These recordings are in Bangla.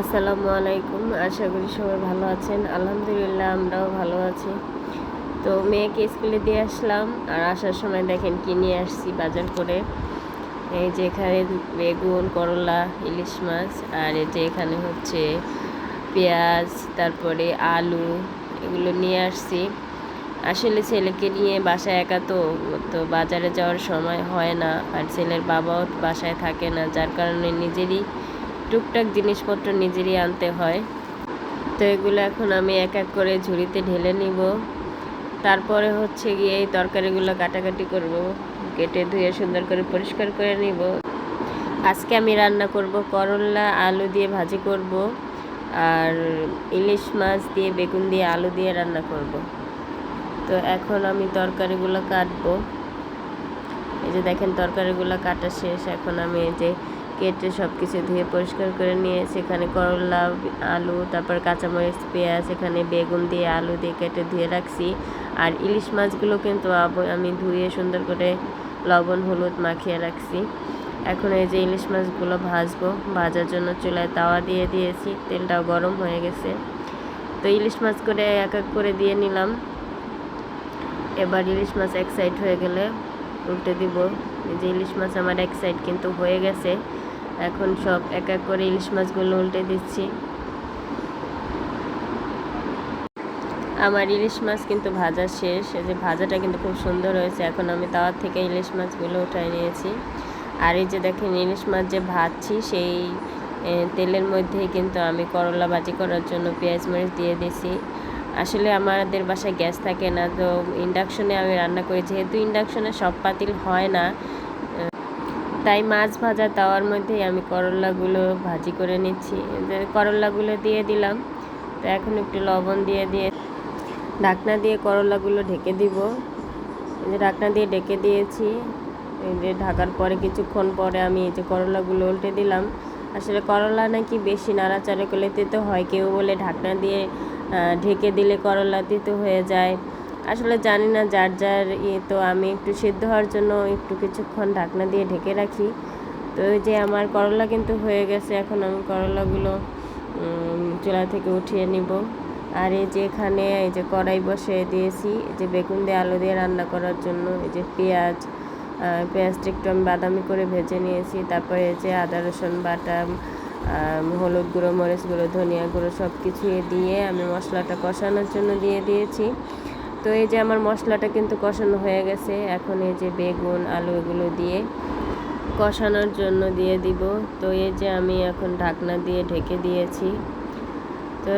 আসসালামু আলাইকুম, আশা করি সবাই ভালো আছেন। আলহামদুলিল্লাহ, আমরাও ভালো আছি। তো মেয়েকে স্কুলে দিয়ে আসলাম, আর আসার সময় দেখেন কি নিয়ে আসছি বাজার করে। এই যে এখানে বেগুন, করলা, ইলিশ মাছ, আর এই যে এখানে হচ্ছে পেঁয়াজ, তারপরে আলু, এগুলো নিয়ে আসছি। আসলে ছেলেকে নিয়ে বাসায় একা তো তো বাজারে যাওয়ার সময় হয় না, আর ছেলের বাবাও বাসায় থাকে না, যার কারণে নিজেরই টুকটাক জিনিসপত্র নিজেরই আনতে হয়। তো এগুলো এখন আমি এক এক করে ঝুড়িতে ঢেলে নিব। তারপরে হচ্ছে গিয়ে এই তরকারিগুলো কাটাকাটি করব। কেটে ধুয়ে সুন্দর করে পরিষ্কার করে নিব। আজকে আমি রান্না করব করলা, আলু দিয়ে ভাজি করব। আর ইলিশ মাছ দিয়ে, বেগুন দিয়ে, আলু দিয়ে রান্না করব। তো এখন আমি তরকারিগুলো কাটবো। এই যে দেখেন তরকারিগুলো কাটা শেষ। এখন আমি এই যে কেটে সব কিছু ধুয়ে পরিষ্কার করে নিয়ে সেখানে করলা, আলু, তারপর কাঁচামরিচ, পেঁয়াজ, এখানে বেগুন দিয়ে আলু দিয়ে কেটে ধুয়ে রাখছি। আর ইলিশ মাছগুলো কিন্তু আমি ধুয়ে সুন্দর করে লবণ, হলুদ মাখিয়ে রাখছি। এখন এই যে ইলিশ মাছগুলো ভাজবো, ভাজার জন্য চুলায় তাওয়া দিয়ে দিয়েছি, তেলটাও গরম হয়ে গেছে। তো ইলিশ মাছ করে এক এক করে দিয়ে নিলাম। এবার ইলিশ মাছ এক সাইড হয়ে গেলে উল্টে দিব। যে ইলিশ মাছ আমার এক সাইড কিন্তু হয়ে গেছে। এখন সব এক এক করে ইলিশ মাছগুলো উল্টে দিচ্ছি। আমার ইলিশ মাছ কিন্তু ভাজা শেষ। যে ভাজাটা কিন্তু খুব সুন্দর হয়েছে। এখন আমি তাওয়ার থেকে ইলিশ মাছগুলো উঠাই নিয়েছি। আর এই যে দেখেন ইলিশ মাছ যে ভাজছি, সেই তেলের মধ্যেই কিন্তু আমি করলা ভাজি করার জন্য পেঁয়াজ মরিচ দিয়ে দিছি। আসলে আমাদের বাসায় গ্যাস থাকে না, তো ইন্ডাকশনে আমি রান্না করি। যেহেতু ইন্ডাকশনে সব পাতিল হয় না তাই মাছ ভাজা তাওয়ার মধ্যেই আমি করলাগুলো ভাজি করে নিচ্ছি। করলাগুলো দিয়ে দিলাম। তো এখন একটু লবণ দিয়ে দিয়ে ঢাকনা দিয়ে করলাগুলো ঢেকে দিব। এই যে ঢাকনা দিয়ে ঢেকে দিয়েছি। এই যে ঢাকার পরে কিছুক্ষণ পরে আমি এই যে করলাগুলো উল্টে দিলাম। আসলে করলা নাকি বেশি নাড়াচাড়া করলে তেতো হয়। কেউ বলে ঢাকনা দিয়ে ঢেকে দিলে করলা তেতো হয়ে যায়। আসলে জানি না, যার যার ইয়ে তো আমি একটু সেদ্ধ হওয়ার জন্য একটু কিছুক্ষণ ঢাকনা দিয়ে ঢেকে রাখি। তো ওই যে আমার করলা কিন্তু হয়ে গেছে, এখন আমি করলাগুলো চুলা থেকে উঠিয়ে নিব। আর এই যে এখানে এই যে কড়াই বসিয়ে দিয়েছি, এই যে বেগুন দিয়ে আলু দিয়ে রান্না করার জন্য, এই যে পেঁয়াজ পেঁয়াজটা একটু আমি বাদামি করে ভেজে নিয়েছি, তারপরে এই যে আদা, রসুন, বাটা হলুদ গুঁড়ো, মরিচ গুঁড়ো, ধনিয়া গুঁড়ো সব কিছু দিয়ে আমি মশলাটা কষানোর জন্য দিয়ে দিয়েছি। তো এই যে আমার মশলাটা কিন্তু কষানো হয়ে গেছে, এখন এই যে বেগুন, আলু এগুলো দিয়ে কষানোর জন্য দিয়ে দিব। তো এই যে আমি এখন ঢাকনা দিয়ে ঢেকে দিয়েছি। তো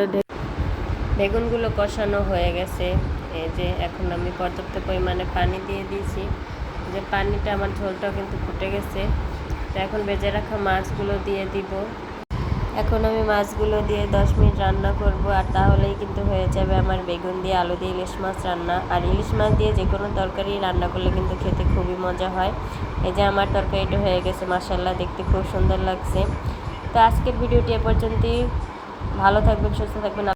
বেগুনগুলো কষানো হয়ে গেছে। এই যে এখন আমি পর্যাপ্ত পরিমাণে পানি দিয়ে দিয়েছি। যে পানিটা আমার ঝোলটাও কিন্তু ফুটে গেছে। তো এখন বেজে রাখা মাছগুলো দিয়ে দিব। এখন আমি মাছগুলো দিয়ে দশ মিনিট রান্না করব, আর তাহলেই কিন্তু হয়ে যাবে আমার বেগুন দিয়ে আলু দিয়ে ইলিশ মাছ রান্না। আর ইলিশ মাছ দিয়ে যে কোনো তরকারি রান্না করলে কিন্তু খেতে খুবই মজা হয়। এই যে আমার তরকারিটা হয়ে গেছে মাসাল্লাহ দেখতে খুব সুন্দর লাগছে। তো আজকের ভিডিওটি এ পর্যন্তই। ভালো থাকবেন, সুস্থ থাকবেন।